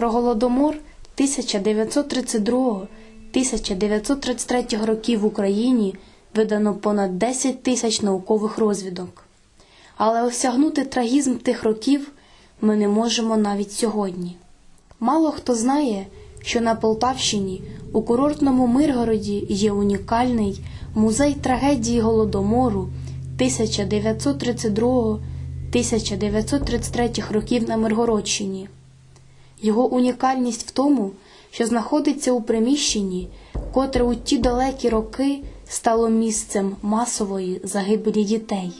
Про голодомор 1932-1933 років в Україні видано понад 10 тисяч наукових розвідок. Але осягнути трагізм тих років ми не можемо навіть сьогодні. Мало хто знає, що на Полтавщині у курортному Миргороді є унікальний музей трагедії Голодомору 1932-1933 років на Миргородщині. Його унікальність в тому, що знаходиться у приміщенні, котре у ті далекі роки стало місцем масової загибелі дітей.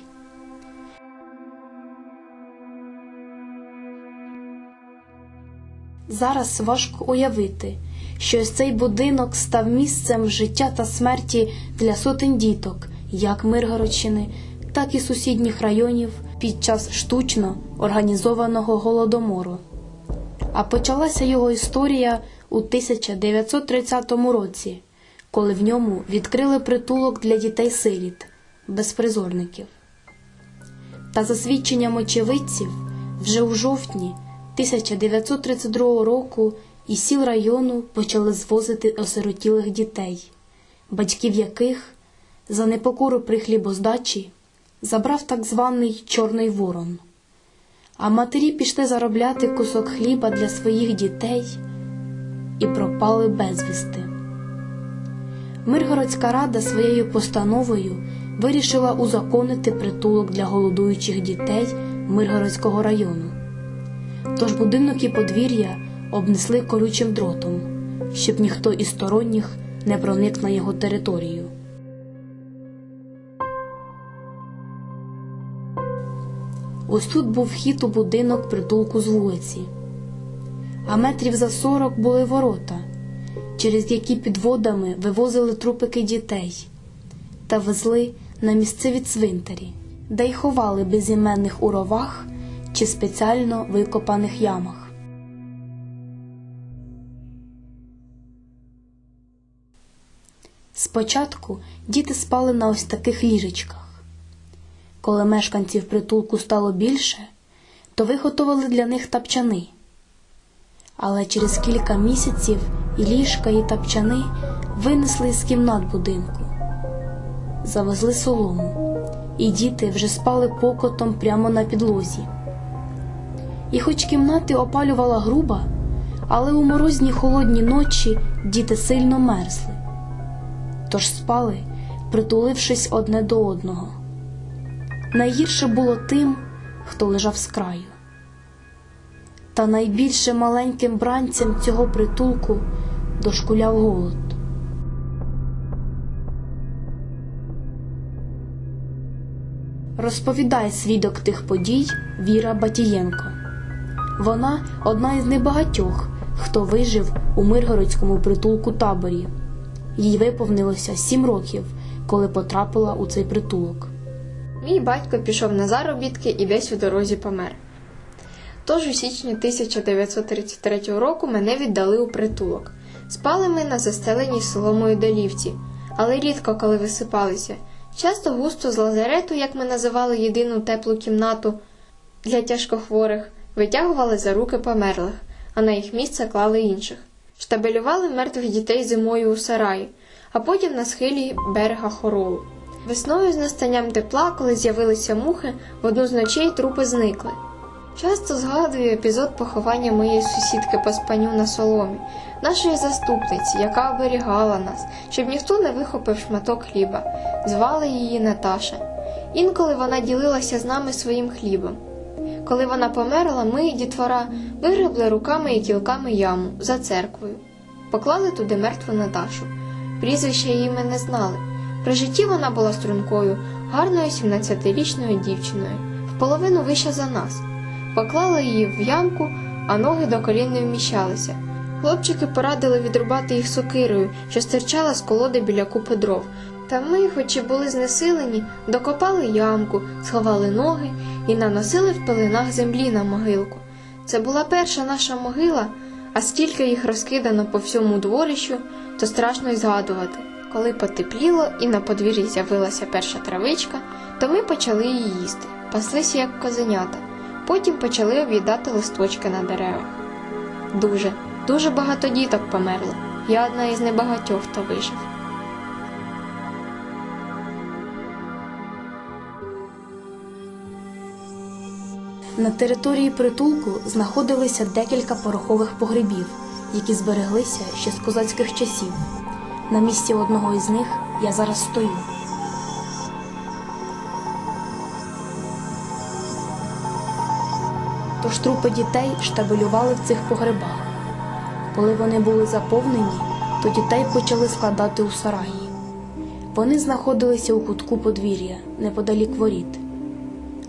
Зараз важко уявити, що цей будинок став місцем життя та смерті для сотень діток, як Миргородщини, так і сусідніх районів під час штучно організованого голодомору. А почалася його історія у 1930 році, коли в ньому відкрили притулок для дітей-сиріт, безпризорників. Та за свідченням очевидців, вже у жовтні 1932 року із сіл району почали звозити осиротілих дітей, батьків яких за непокору при хлібоздачі забрав так званий Чорний Ворон. А матері пішли заробляти кусок хліба для своїх дітей і пропали безвісти. Миргородська рада своєю постановою вирішила узаконити притулок для голодуючих дітей Миргородського району. Тож будинок і подвір'я обнесли колючим дротом, щоб ніхто із сторонніх не проник на його територію. Ось тут був вхід у будинок притулку з вулиці, а метрів за сорок були ворота, через які підводами вивозили трупики дітей та везли на місцеві цвинтарі, де й ховали безіменних у ровах чи спеціально викопаних ямах. Спочатку діти спали на ось таких ліжечках. Коли мешканців притулку стало більше, то виготовили для них тапчани. Але через кілька місяців і ліжка, і тапчани винесли з кімнат будинку, завезли солому, і діти вже спали покотом прямо на підлозі. І хоч кімнати опалювала груба, але у морозні холодні ночі діти сильно мерзли, тож спали, притулившись одне до одного. Найгірше було тим, хто лежав з краю. Та найбільше маленьким бранцям цього притулку дошкуляв голод. Розповідає свідок тих подій Віра Батієнко. Вона одна із небагатьох, хто вижив у Миргородському притулку таборі. Їй виповнилося сім років, коли потрапила у цей притулок. Мій батько пішов на заробітки і десь у дорозі помер. Тож у січні 1933 року мене віддали у притулок. Спали ми на застеленій соломою долівці, але рідко коли висипалися. Часто густо з лазарету, як ми називали єдину теплу кімнату для тяжкохворих, витягували за руки померлих, а на їх місце клали інших. Штабелювали мертвих дітей зимою у сараї, а потім на схилі берега хоролу. Весною з настанням тепла, коли з'явилися мухи, в одну з ночей трупи зникли. Часто згадую епізод поховання моєї сусідки по спаню на соломі, нашої заступниці, яка оберігала нас, щоб ніхто не вихопив шматок хліба. Звали її Наташа. Інколи вона ділилася з нами своїм хлібом. Коли вона померла, ми, дітвора, вигребли руками і кілками яму за церквою, поклали туди мертву Наташу. Прізвища її ми не знали. При житті вона була стрункою, гарною 17-річною дівчиною, вполовину вища за нас. Поклали її в ямку, а ноги до колін не вміщалися. Хлопчики порадили відрубати їх сокирою, що стирчала з колоди біля купи дров. Та ми, хоч і були знесилені, докопали ямку, сховали ноги і наносили в пеленах землі на могилку. Це була перша наша могила, а скільки їх розкидано по всьому дворищу, то страшно й згадувати. Коли потепліло і на подвір'ї з'явилася перша травичка, то ми почали її їсти, паслися як козенята, потім почали об'їдати листочки на деревах. Дуже, дуже багато діток померло. Я одна із небагатьох, хто вижив. На території притулку знаходилися декілька порохових погребів, які збереглися ще з козацьких часів. На місці одного із них я зараз стою. Тож трупи дітей штабелювали в цих погребах. Коли вони були заповнені, то дітей почали складати у сараї. Вони знаходилися у кутку подвір'я, неподалік воріт.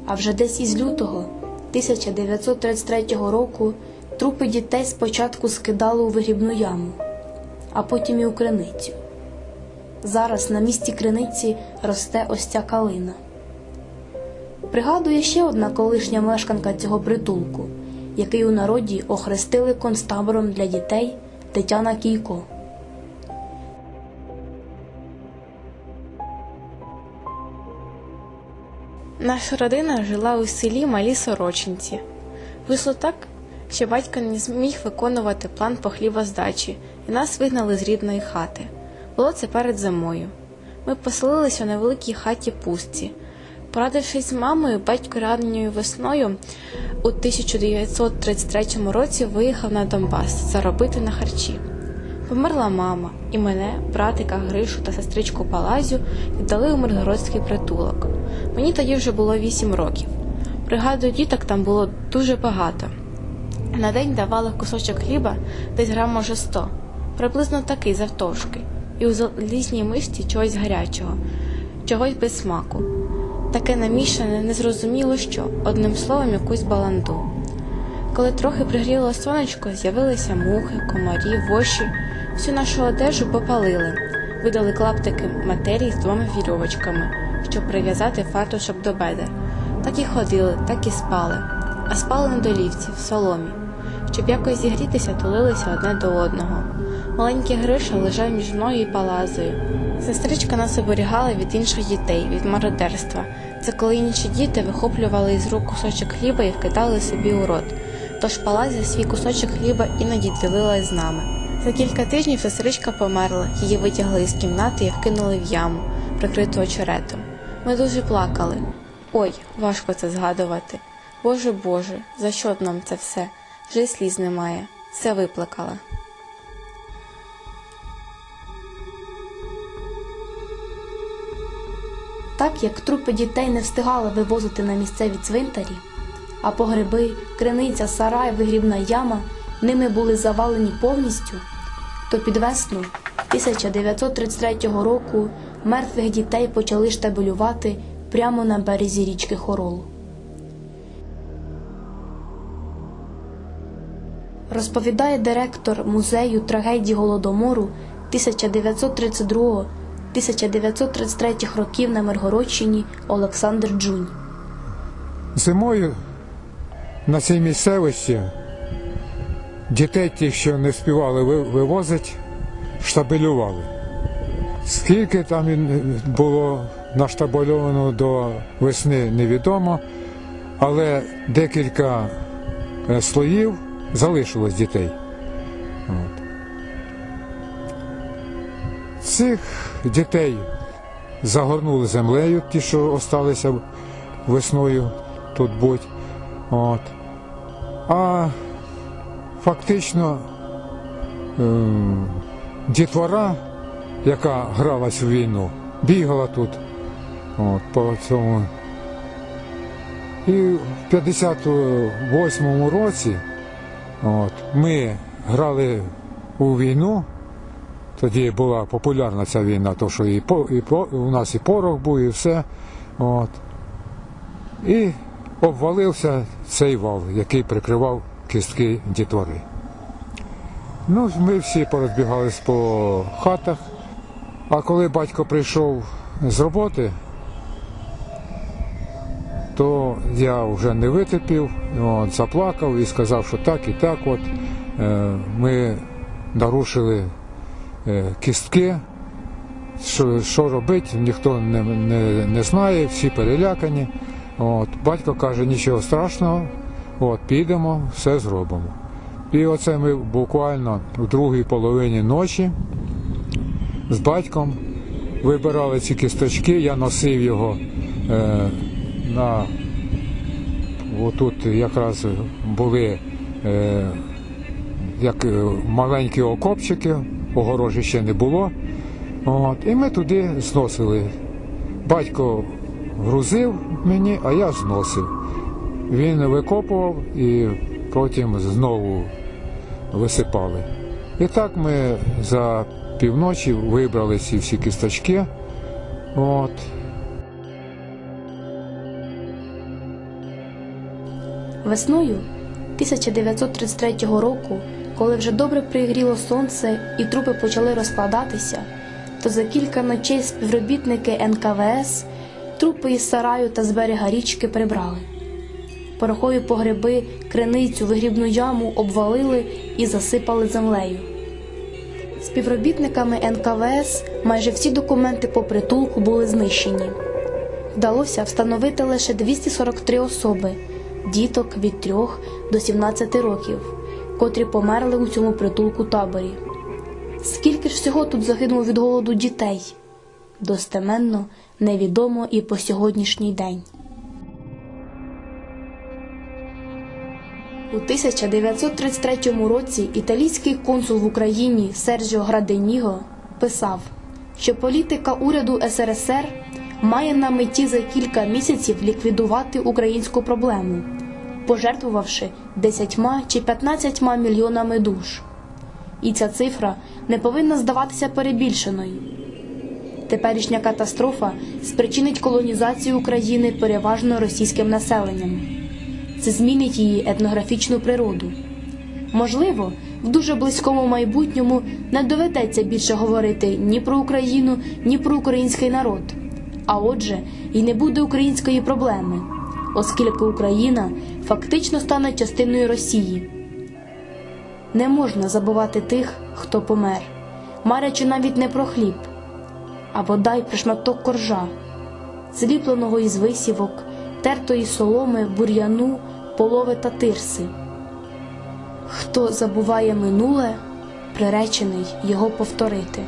А вже десь із лютого 1933 року трупи дітей спочатку скидали у вигрібну яму, а потім і у криницю. Зараз на місці криниці росте ось ця калина. Пригадує ще одна колишня мешканка цього притулку, який у народі охрестили концтабором для дітей Тетяна Кійко. Наша родина жила у селі Малій Сорочинці. Вийшло так, що батько не зміг виконувати план по хлібоздачі, і нас вигнали з рідної хати. Було це перед зимою. Ми поселилися у невеликій хаті пустці. Порадившись з мамою, батько ранньою весною у 1933 році виїхав на Донбас заробити на харчі. Померла мама, і мене, братика Гришу та сестричку Палазю віддали у Миргородський притулок. Мені тоді вже було 8 років. Пригадую, діток там було дуже багато. На день давали кусочок хліба десь грам може 100, приблизно такий завтовшки, і у залізній мисці чогось гарячого, чогось без смаку. Таке намішане, незрозуміло що, одним словом, якусь баланду. Коли трохи пригріло сонечко, з'явилися мухи, комарі, воші. Всю нашу одежу попалили, видали клаптики матерії з двома вірьовочками, щоб прив'язати фартушок до бедер. Так і ходили, так і спали, а спали на долівці, в соломі. Щоб якось зігрітися, тулилися одне до одного. Маленький Гриша лежав між мною і палазою. Сестричка нас оберігала від інших дітей, від мародерства. Це коли інші діти вихоплювали із рук кусочок хліба і вкидали собі у рот. Тож палазя свій кусочок хліба іноді ділилась з нами. За кілька тижнів сестричка померла, її витягли із кімнати і вкинули в яму, прикриту очеретом. Ми дуже плакали. Ой, важко це згадувати. Боже Боже, за що нам це все? Вже сліз немає. Все виплакала. Так як трупи дітей не встигали вивозити на місцеві цвинтарі, а погреби, криниця, сарай, вигрібна яма ними були завалені повністю, то під весну 1933 року мертвих дітей почали штабелювати прямо на березі річки Хорол. Розповідає директор музею трагедії Голодомору 1932-1933 років на Миргородщині Олександр Джунь. Зимою на цій місцевості дітей тих, що не співали вивозити, штабелювали. Скільки там було наштабельовано до весни, невідомо, але декілька е, слоїв залишилось дітей. От. Цих дітей загорнули землею, ті, що залишилися весною тут будь. От. А фактично ем, дітвора, яка гралась в війну, бігала тут от, по цьому. І в 58-му році от, ми грали у війну. Тоді була популярна ця війна, то що і, по, і по, у нас і порох був, і все. От. І обвалився цей вал, який прикривав кістки дітвори. Ну, ми всі порозбігались по хатах, а коли батько прийшов з роботи, то я вже не витерпів, от, заплакав і сказав, що так і так. От, е, ми нарушили е, кістки, що, що робити, ніхто не, не, не знає, всі перелякані. От, батько каже, нічого страшного, от, підемо, все зробимо. І оце ми буквально у другій половині ночі з батьком вибирали ці кісточки, я носив його е, на отут якраз були е, як е, маленькі окопчики, огорожі ще не було. От, і ми туди зносили. Батько грузив мені, а я зносив. Він викопував і потім знову висипали. І так ми за півночі вибрали ці всі кісточки. От. Весною 1933 року, коли вже добре пригріло сонце і трупи почали розкладатися, то за кілька ночей співробітники НКВС трупи із сараю та з берега річки прибрали. Порохові погреби, криницю, вигрібну яму обвалили і засипали землею. Співробітниками НКВС майже всі документи по притулку були знищені. Вдалося встановити лише 243 особи, діток від 3 до 17 років, котрі померли у цьому притулку таборі. Скільки ж всього тут загинуло від голоду дітей? Достеменно невідомо і по сьогоднішній день. У 1933 році італійський консул в Україні Серджіо Граденіго писав, що політика уряду СРСР має на меті за кілька місяців ліквідувати українську проблему, пожертвувавши 10 чи 15 мільйонами душ. І ця цифра не повинна здаватися перебільшеною. Теперішня катастрофа спричинить колонізацію України переважно російським населенням. Це змінить її етнографічну природу. Можливо, в дуже близькому майбутньому не доведеться більше говорити ні про Україну, ні про український народ. А отже, і не буде української проблеми, оскільки Україна фактично стане частиною Росії. Не можна забувати тих, хто помер, марячи навіть не про хліб, а бодай про шматок коржа, зліпленого із висівок, тертої соломи, бур'яну, полови та тирси. Хто забуває минуле, приречений його повторити.